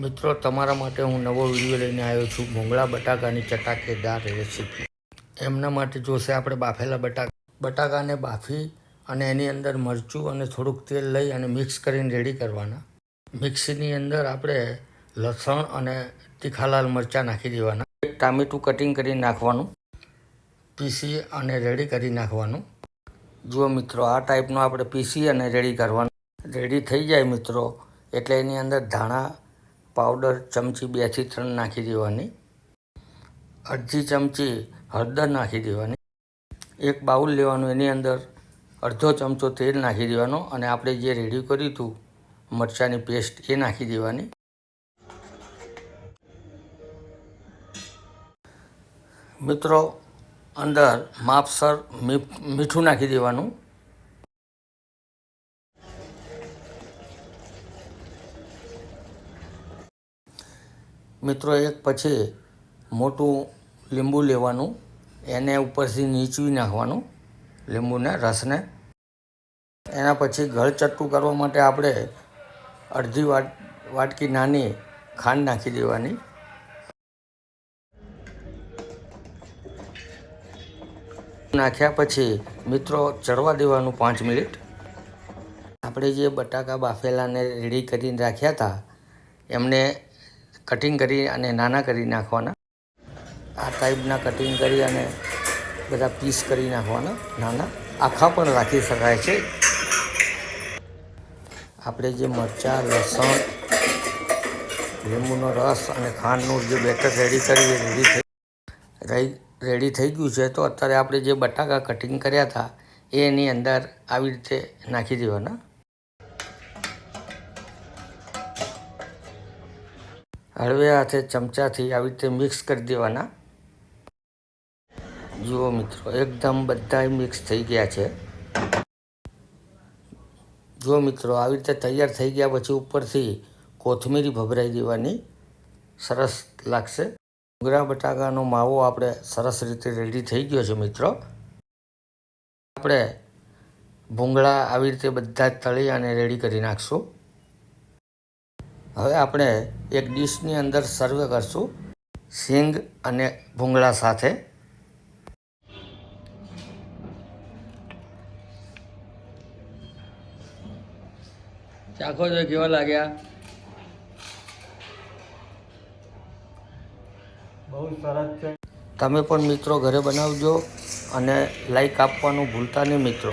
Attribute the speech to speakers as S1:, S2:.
S1: મિત્રો, તમારા માટે હું નવો વીડિયો લઈને આવ્યો છું. ભૂંગળા બટાકાની ચટાકેદાર રેસીપી એમના માટે જોશે આપણે બાફેલા બટાકા. બટાકાને બાફી અને એની અંદર મરચું અને થોડુંક તેલ લઈ અને મિક્સ કરીને રેડી કરવાના. મિક્સીની અંદર આપણે લસણ અને તીખાલાલ મરચાં નાખી દેવાના. એક ટામેટું કટિંગ કરી નાખવાનું. પીસી અને રેડી કરી નાખવાનું. જુઓ મિત્રો, આ ટાઈપનું આપણે પીસી અને રેડી કરવાનું. રેડી થઈ જાય મિત્રો, એટલે એની અંદર ધાણા પાવડર ચમચી બેથી ત્રણ નાખી દેવાની. અડધી ચમચી હળદર નાખી દેવાની. એક બાઉલ લેવાનું એની અંદર. અડધો ચમચો તેલ નાખી દેવાનો અને આપણે જે રેડી કર્યું હતું, મરચાંની પેસ્ટ, એ નાખી દેવાની. મિત્રો, અંદર માપસર મીઠ નાખી દેવાનું. મિત્રો, એક પછી મોટું લીંબુ લેવાનું, એને ઉપરથી નીચવી નાખવાનું લીંબુના રસને. એના પછી ગળચટ્ટું કરવા માટે આપણે અડધી વાટ, વાટકી નાની ખાંડ નાખી દેવાની. નાખ્યા પછી મિત્રો, ચડવા દેવાનું પાંચ મિનિટ. આપણે જે બટાકા બાફેલાને રેડી કરીને રાખ્યા હતા, એમને કટિંગ કરી અને નાના કરી નાખવાના. આ ટાઈપના કટિંગ કરી અને બધા પીસ કરી નાખવાના, નાના. આખા પણ રાખી શકાય છે. આપણે જે મરચાં, લસણ, લીંબુનો રસ અને ખાંડનું જે બેટર રેડી કરી રેડી થઈ રેડી થઈ ગયું છે, તો અત્યારે આપણે જે બટાકા કટિંગ કર્યા હતા એની અંદર આવી રીતે નાખી દેવાના. હળવે હાથે ચમચાથી આવી રીતે મિક્સ કરી દેવાના. જુઓ મિત્રો, એકદમ બધા મિક્સ થઈ ગયા છે. જુઓ મિત્રો, આવી રીતે તૈયાર થઈ ગયા પછી ઉપરથી કોથમીરી ભભરાઈ દેવાની. સરસ લાગશે. ડુંગરા બટાકાનો માવો આપણે સરસ રીતે રેડી થઈ ગયો છે મિત્રો. આપણે ભૂંગળા આવી રીતે બધા જ તળી અને રેડી કરી નાખશું. હવે આપણે એક ડીશની અંદર સર્વ કરશું. સિંગ અને ભૂંગળા સાથે. ચાખો છો કેવા લાગ્યા?
S2: બહુ સરસ છે.
S1: તમે પણ મિત્રો ઘરે બનાવજો અને લાઈક આપવાનું ભૂલતા નહીં મિત્રો.